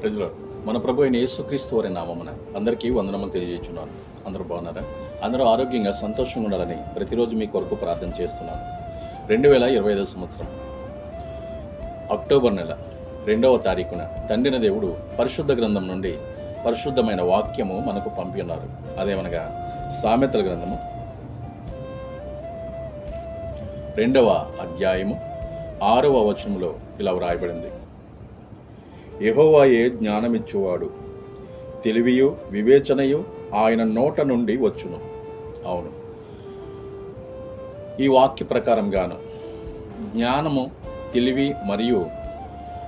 ప్రజలు మన ప్రభు అయిన యేసుక్రీస్తు వారి నామమున అందరికీ వందనములు తెలియజేస్తున్నాను. అందరూ బాగున్నారా? అందరూ ఆరోగ్యంగా సంతోషంగా ఉండాలని ప్రతిరోజు మీ కొరకు ప్రార్థన చేస్తున్నాను. రెండు వేల ఇరవై ఐదో సంవత్సరం అక్టోబర్ నెల రెండవ తారీఖున తండ్రిన దేవుడు పరిశుద్ధ గ్రంథం నుండి పరిశుద్ధమైన వాక్యము మనకు పంపి ఉన్నారు. అదేమనగా సామెతల గ్రంథము రెండవ అధ్యాయము ఆరవ వచనంలో ఇలా వ్రాయబడింది. యహోవాయే జ్ఞానమిచ్చువాడు. తెలివియు వివేచనయు ఆయన నోట నుండి వచ్చును. అవును. ఈ వాక్య ప్రకారంగాను జ్ఞానము తెలివి మరియు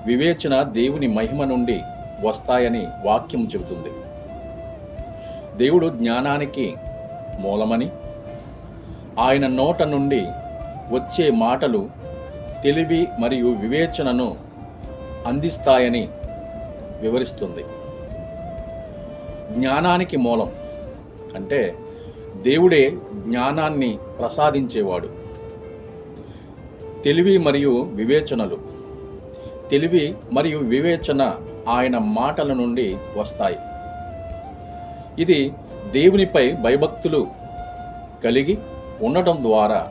వివేచన దేవుని మహిమ నుండి వస్తాయని వాక్యం చెబుతుంది. దేవుడు జ్ఞానానికి మూలమని ఆయన నోట నుండి వచ్చే మాటలు తెలివి మరియు వివేచనను అందిస్తాయని వివరిస్తుంది. జ్ఞానానికి మూలం. అంటే దేవుడే జ్ఞానాన్ని ప్రసాదించేవాడు. తెలివి మరియు వివేచనలు. తెలివి మరియు వివేచన ఆయన మాటల నుండి వస్తాయి. ఇది దేవునిపై భయభక్తులు కలిగి ఉండటం ద్వారా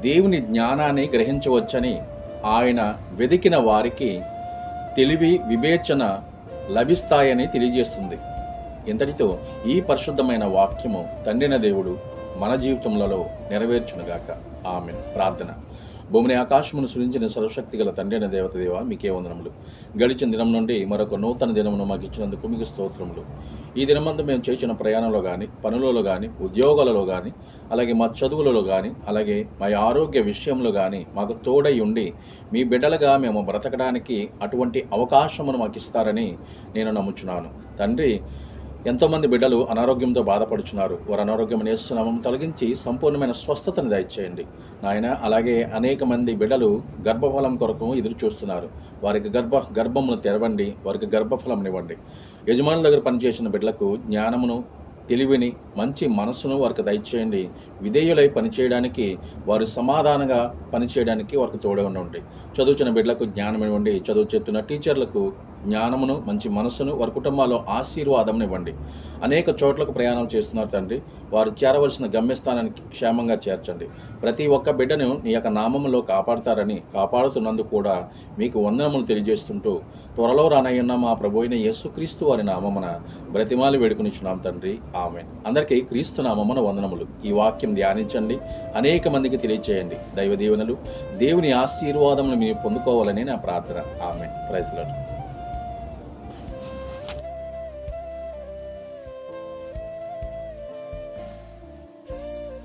దేవుని జ్ఞానాన్ని గ్రహించవచ్చని ఆయన వెదికిన వారికి తెలివి వివేచన లభిస్తాయని తెలియజేస్తుంది. ఇంతటితో ఈ పరిశుద్ధమైన వాక్యము తండ్రిన దేవుడు మన జీవితములలో నెరవేర్చునుగాక. ఆమె ప్రార్థన. భూమిని ఆకాశమును సృజించిన సర్వశక్తి గల తండ్రిన దేవత దేవ మీకే వందనములు. గడిచిన దినం నుండి మరొక నూతన దినమును మాకు ఇచ్చినందుకు మీకు స్తోత్రములు. ఈ దినమంతా మేము చేసిన ప్రయాణంలో కానీ పనులలో కానీ ఉద్యోగాలలో కానీ అలాగే మా చదువులలో కానీ అలాగే మా ఆరోగ్య విషయంలో కానీ మాకు తోడై ఉండి మీ బిడ్డలుగా మేము బ్రతకడానికి అటువంటి అవకాశమును మాకు ఇస్తారని నేను నమ్ముచున్నాను. తండ్రి ఎంతోమంది బిడ్డలు అనారోగ్యంతో బాధపడుచున్నారు. వారు అనారోగ్యం నేస్తున్నామం తొలగించి సంపూర్ణమైన స్వస్థతను దయచేయండి. నాయన అలాగే అనేక మంది బిడ్డలు గర్భఫలం కొరకు ఎదురు చూస్తున్నారు. వారికి గర్భ గర్భమును తెరవండి. వారికి గర్భఫలం ఇవ్వండి. యజమానుల దగ్గర పనిచేసిన బిడ్డలకు జ్ఞానమును తెలివిని మంచి మనస్సును వారికి దయచేయండి. విధేయులై పనిచేయడానికి వారు సమాధానంగా పనిచేయడానికి వారికి తోడే ఉండండి. చదువుచిన బిడ్డలకు జ్ఞానం ఇవ్వండి చదువు చెప్తున్న టీచర్లకు జ్ఞానమును మంచి మనస్సును వారి కుటుంబాల్లో ఆశీర్వాదం ఇవ్వండి. అనేక చోట్లకు ప్రయాణం చేస్తున్నారు తండ్రి. వారు చేరవలసిన గమ్యస్థానానికి క్షేమంగా చేర్చండి. ప్రతి ఒక్క బిడ్డను నీ యొక్క నామములో కాపాడతారని కాపాడుతున్నందుకు కూడా మీకు వందనములు తెలియజేస్తుంటూ త్వరలో రానయ్యున్న మా ప్రభు అయిన యేసుక్రీస్తు వారి నామమున బ్రతిమాలు వేడుకునిచున్నాం తండ్రి. ఆమె అందరికీ క్రీస్తు నామమున వందనములు. ఈ వాక్యం ధ్యానించండి. అనేక మందికి తెలియచేయండి. దైవ దీవెనలు దేవుని ఆశీర్వాదములు మీరు పొందుకోవాలని నా ప్రార్థన. ఆమె ప్రైజ్లను